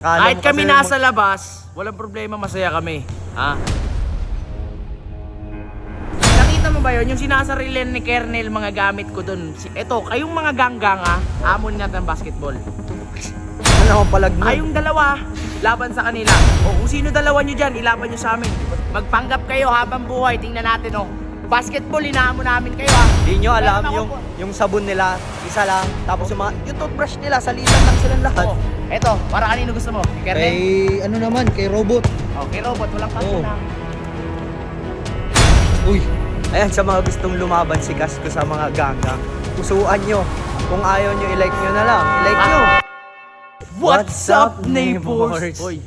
Kala Kahit kami nasa labas, walang problema, masaya kami. Ha? Nakita mo ba yun? Yung sinasarilan ni Kernel, mga gamit ko dun. Si- Eto, kayong mga ganggang ha, amon natin ng basketball. Ano naman palag nun? Kayong dalawa, laban sa kanila. O kung sino dalawa nyo dyan, ilaban nyo sa amin. Magpanggap kayo habang buhay, tingnan natin oh. Basketball, inaamon namin kayo ha. Di nyo alam Meron ako yung, po- yung sabon nila, isa lang. Tapos yung mga, yung toothbrush nila, salitan lang silang lahat. Oh, eto, para kanino gusto mo? Kay Kernel? Kay, ano naman, kay robot. Okay, robot, walang kaso Oo. na. Uy, ayan sa mga gustong lumaban si Kasko sa mga ganggang. Pusuan nyo. Kung ayaw nyo, i-like nyo na lang. I-like nyo. What's up, neighbors? Hoy,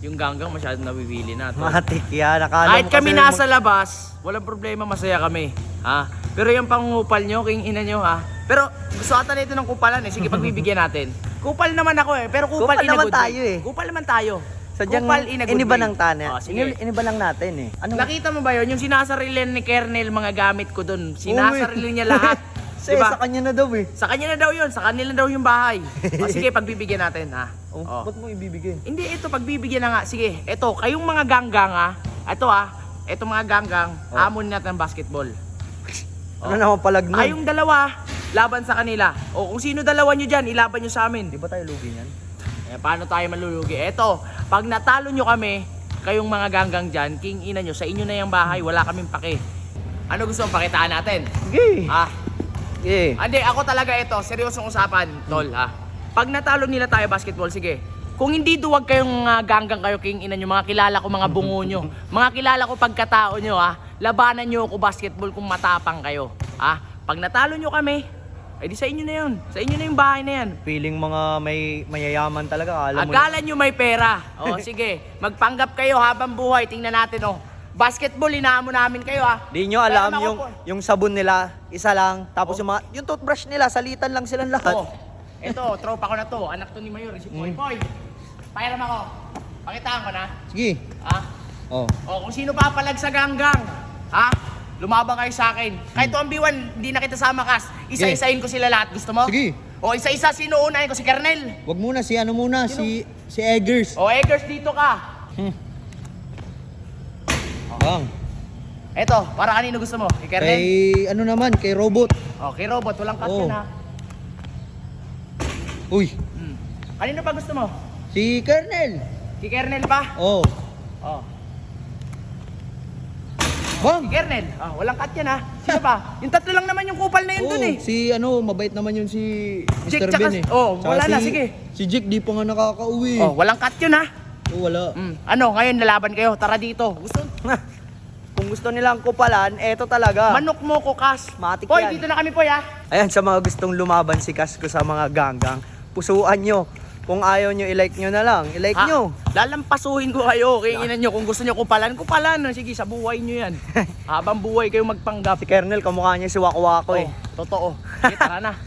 yung ganggang masyadong nabibili na. tol. Matik yan. Akala Kahit mo kami kasi nasa labas, walang problema, masaya kami. Ha? Pero yung pangungupal nyo, king ina nyo ha. Pero gusto ata nito ng kupalan eh. Sige, pagbibigyan natin. Kupal naman ako eh. Pero kupal, Kupal in a naman good way. tayo eh. Kupal naman tayo. Sadyang kupal in a good iniba way. ng tana. Oh, sige. Ini- iniba lang natin eh. Ano? Nakita mo ba yun? Yung sinasarilan ni Kernel, mga gamit ko dun. Sinasarilan niya lahat. Sa, diba? sa kanya na daw eh. Sa kanya na daw yun. Sa kanila daw yung bahay. O, sige, pagbibigyan natin ha. Oh, Oh. ba't mo ibibigay? Hindi, ito, pagbibigyan na nga. Sige, ito, kayong mga ganggang ha. Ito ha, ito mga ganggang, Oh. amon natin ng basketball. Ano naman palag nun? Kayong dalawa, laban sa kanila. O kung sino dalawa nyo dyan, ilaban nyo sa amin. Di ba tayo lugi niyan? Eh, paano tayo malulugi? Ito, pag natalo nyo kami, kayong mga ganggang dyan, king ina nyo, sa inyo na yung bahay, wala kaming pake. Ano gusto mong pakitaan natin? Sige. Ha? Sige. Hindi, ako talaga ito, seryosong usapan, tol, ha? Pag natalo nila tayo basketball, sige. Kung hindi duwag kayong uh, ganggang kayo, king ina nyo, mga kilala ko, mga bungo nyo, mga kilala ko pagkatao nyo, ha? Labanan nyo ako basketball kung matapang kayo, ha? Pag natalo nyo kami, ay di sa inyo na yun. Sa inyo na yung bahay na yan. Feeling mga may mayayaman talaga. Alam mo Akala nyo may pera. O, sige. Magpanggap kayo habang buhay. Tingnan natin, oh. Basketball, inaamon namin kayo, ha? Di nyo alam Meron ako yung, po. yung sabon nila, isa lang. Tapos yung mga, yung toothbrush nila, salitan lang silang lahat. Oh, ito, tropa ko na to. Anak to ni Mayor, si Poy. Mm. Poy, pairam ako. Pakitaan ko na. Sige. Ha? Oh. O, kung sino papalag sa ganggang. Ha? Lumabang kayo sa akin. Kahit to ang biwan, hindi na kita sama kas. Isa-isahin ko sila lahat. Gusto mo? Sige. O, isa-isa, sino unahin ko? Si Kernel. Wag muna, si ano muna, si si Eggers. O, Eggers, dito ka. Bang. Eto, para kanino gusto mo? Kay Kernel? Kay ano naman, kay robot. Okay, robot. Walang cut Oh. yan, ha? Uy, Hmm. Kanino pa gusto mo? si Kernel. Si Kernel pa? Oh. Oh. Bang. Si Kernel. Oh, walang cut yan, ha? Sino pa? yung tatlo lang naman yung kupal na yun Oh, dun, eh. si ano, mabait naman yun si Jake, Mr. tsaka- Ben eh. oh, Tsaka wala na, si- sige. Si Jake di pa nga nakakauwi. Oh, walang cut yun, ha? Oh, wala. Mm. Ano, ngayon lalaban kayo. Tara dito. Gusto? Kung gusto nilang kupalan, eto talaga. Manok mo ko, Kas. Matik Poy, yan. dito na kami, Poy, ha? Ayan, sa mga gustong lumaban si Kasko sa mga ganggang, pusuan nyo. Kung ayaw nyo, i-like nyo na lang. I-like Ha? nyo. Lalampasuhin ko kayo. Kinginan nyo. Kung gusto nyo kupalan, kupalan. Sige, sa buhay nyo yan. Habang buhay kayo magpanggap. Si Kernel, kamukha niya si Wako Wako eh. Oh, totoo. Sige, tara na.